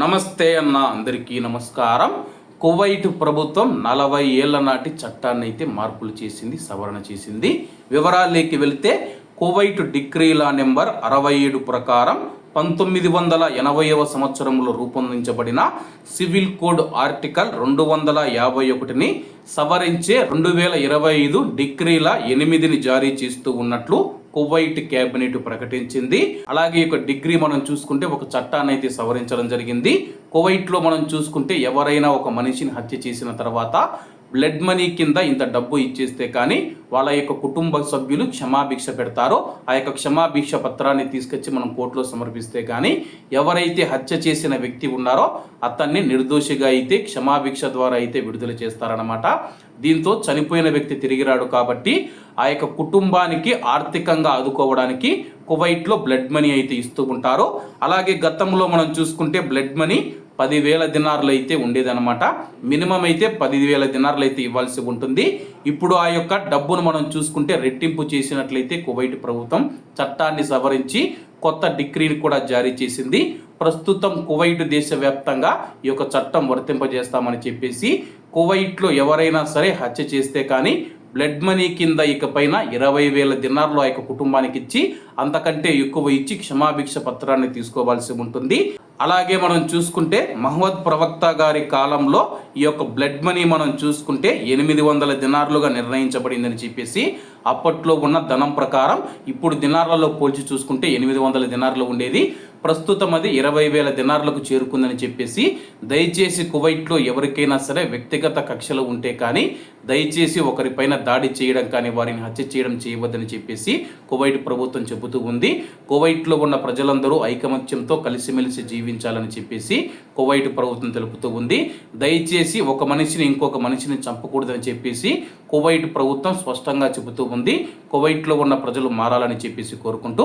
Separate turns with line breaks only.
నమస్తే అన్న అందరికీ నమస్కారం. కువైట్ ప్రభుత్వం నలభై ఏళ్ళ నాటి చట్టాన్ని అయితే మార్పులు చేసింది సవరణ చేసింది. వివరాల్లోకి వెళితే కువైట్ డిక్రీలా నెంబర్ అరవై ఏడు ప్రకారం పంతొమ్మిది వందల ఎనభైవ సంవత్సరంలో రూపొందించబడిన సివిల్ కోడ్ ఆర్టికల్ రెండు వందల యాభై ఒకటిని సవరించే రెండు వేల ఇరవై ఐదు డిక్రీల ఎనిమిదిని జారీ చేస్తూ ఉన్నట్లు కువైట్ కేబినెట్ ప్రకటించింది. అలాగే ఒక డిగ్రీ మనం చూసుకుంటే ఒక చట్టాన్ని అయితే సవరించడం జరిగింది. కువైట్లో మనం చూసుకుంటే ఎవరైనా ఒక మనిషిని హత్య చేసిన తర్వాత బ్లడ్ మనీ కింద ఇంత డబ్బు ఇచ్చేస్తే కానీ వాళ్ళ యొక్క కుటుంబ సభ్యులు క్షమాభిక్ష పెడతారో ఆ యొక్క క్షమాభిక్ష పత్రాన్ని తీసుకొచ్చి మనం కోర్టులో సమర్పిస్తే కానీ ఎవరైతే హత్య చేసిన వ్యక్తి ఉన్నారో అతన్ని నిర్దోషిగా అయితే క్షమాభిక్ష ద్వారా అయితే విడుదల చేస్తారనమాట దీంతో చనిపోయిన వ్యక్తి తిరిగి రాడు కాబట్టి ఆ యొక్క కుటుంబానికి ఆర్థికంగా ఆదుకోవడానికి కువైట్లో బ్లడ్ మనీ అయితే ఇస్తూ ఉంటారు. అలాగే గతంలో మనం చూసుకుంటే బ్లడ్ మనీ పదివేల దినార్లు అయితే ఉండేదన్నమాట. మినిమం అయితే పదివేల దినార్లు అయితే ఇవ్వాల్సి ఉంటుంది. ఇప్పుడు ఆ యొక్క డబ్బును మనం చూసుకుంటే రెట్టింపు చేసినట్లయితే కువైట్ ప్రభుత్వం చట్టాన్ని సవరించి కొత్త డిగ్రీని కూడా జారీ చేసింది. ప్రస్తుతం కువైట్ దేశవ్యాప్తంగా ఈ యొక్క చట్టం వర్తింపజేస్తామని చెప్పేసి కువైట్లో ఎవరైనా సరే హత్య చేస్తే కానీ బ్లడ్ మనీ కింద ఇకపైన ఇరవై వేల దినార్లు ఆ యొక్క కుటుంబానికి ఇచ్చి అంతకంటే ఎక్కువ ఇచ్చి క్షమాభిక్ష పత్రాన్ని తీసుకోవాల్సి ఉంటుంది. అలాగే మనం చూసుకుంటే మహమ్మద్ ప్రవక్త గారి కాలంలో ఈ యొక్క బ్లడ్ మనీ మనం చూసుకుంటే ఎనిమిది వందల దినార్లుగా నిర్ణయించబడిందని చెప్పేసి అప్పట్లో ఉన్న ధనం ప్రకారం ఇప్పుడు దినార్లలో పోల్చి చూసుకుంటే ఎనిమిది వందల దినార్లు ఉండేది. ప్రస్తుతం అది ఇరవై వేల దినార్లకు చేరుకుందని చెప్పేసి దయచేసి కువైట్లో ఎవరికైనా సరే వ్యక్తిగత కక్షలు ఉంటే కానీ దయచేసి ఒకరిపైన దాడి చేయడం కానీ వారిని హత్య చేయడం చేయవద్దని చెప్పేసి కువైట్ ప్రభుత్వం చెబుతూ ఉంది. కువైట్లో ఉన్న ప్రజలందరూ ఐకమత్యంతో కలిసిమెలిసి జీవించాలని చెప్పేసి కువైట్ ప్రభుత్వం తెలుపుతూ ఉంది. దయచేసి ఒక మనిషిని ఇంకొక మనిషిని చంపకూడదని చెప్పేసి కువైట్ ప్రభుత్వం స్పష్టంగా చెబుతూ ఉంది. కువైట్లో ఉన్న ప్రజలు మారాలని చెప్పేసి కోరుకుంటూ